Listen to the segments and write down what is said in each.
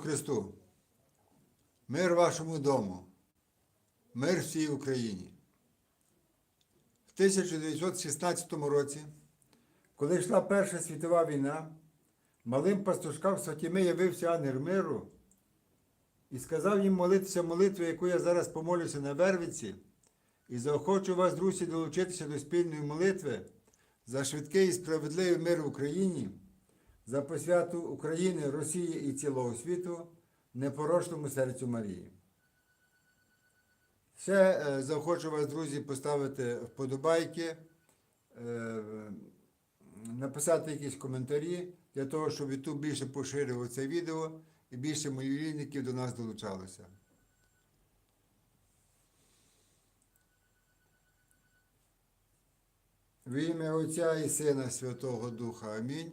Христу. Мир вашому дому. Мир всій Україні. В 1916 році, коли йшла Перша світова війна, малим пастушкам Святіми явився ангел миру і сказав їм молитися молитву, яку я зараз помолюся на Вервиці, і заохочу вас, друзі, долучитися до спільної молитви за швидкий і справедливий мир в Україні, за посвяту України, Росії і цілого світу непорочному серцю Марії. Ще е, заохочу вас, друзі, поставити вподобайки, е, написати якісь коментарі для того, щоб YouTube більше поширював це відео і більше молільників до нас долучалося. В ім'я Отця і Сина Святого Духа Амінь.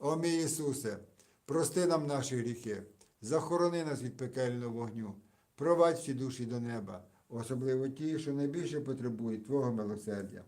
О мій Ісусе, прости нам наші гріхи, захорони нас від пекельного вогню, провадь всі душі до неба, особливо ті, що найбільше потребують Твого милосердя.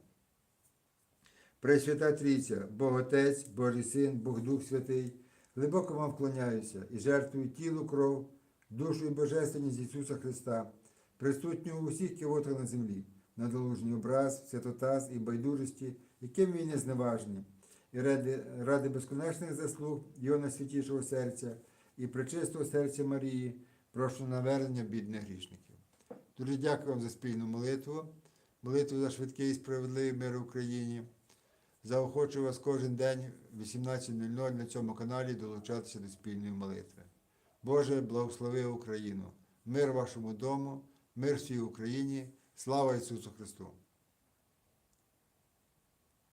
Пресвята Трійця, Бог Отець, Божий Син, Бог Дух Святий, глибоко вам вклоняюся і жертвую тілу, кров, душу і божественність Ісуса Христа, присутню у усіх кивотах на землі, надолужній образ, святотаз і байдужості, яким він є зневажний, і ради, ради безконечних заслуг Його найсвятішого серця і пречистого серця Марії, прошу навернення бідних грішників. Дуже дякую вам за спільну молитву, молитву за швидкий і справедливий мир в Україні. Заохочую вас кожен день в 18.00 на цьому каналі долучатися до спільної молитви. Боже, благослови Україну, мир вашому дому, мир всій Україні, слава Ісусу Христу!